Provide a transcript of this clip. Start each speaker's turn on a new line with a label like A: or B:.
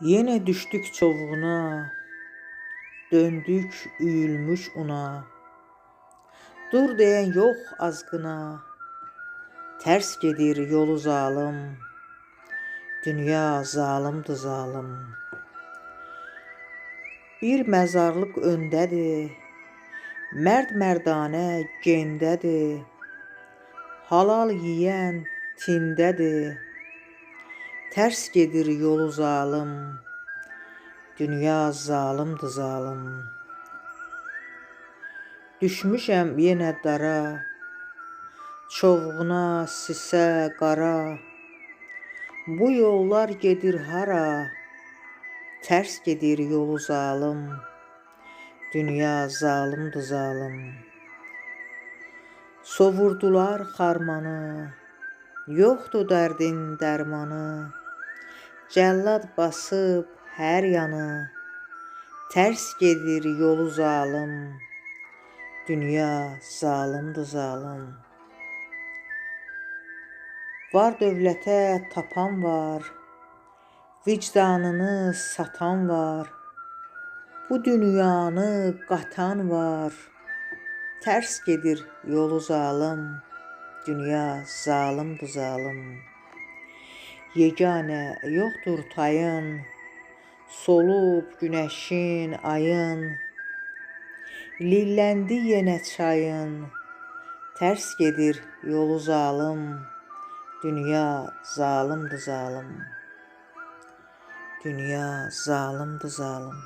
A: Yine düştük çovuğuna, döndük üyülmüş una. Dur diyen yok azgına, ters gedir yolu zalim. Dünya zalimdir zalim. Bir məzarlıq öndədir, mərd mərdanə gendədir. Halal yeyən tindədir. Tərs gedir yolu zalim. Dünya zalimdir zalim. Düşmüşəm yenə dara. Çovğuna, sisə, qara. Bu yollar gedir hara? Tərs gedir yolu zalim. Dünya zalimdir zalim. Sovurdular xarmanı. Yoxdur dərdin dərmanı. Cəllad basıb hər yanı. Tərs gedir yolu zalim. Dünya zalimdir zalim. Var dövlətə tapan var. Vicdanını satan var. Bu dünyanı qatan var. Tərs gedir yolu zalim. Dünya zalimdir zalim. Yeganə yoxdur tayın. Solub günəşin, ayın. Lilləndi yenə çayın. Tərs gedir yolu zalim. Dünya zalimdir zalim. Dünya zalimdir zalim.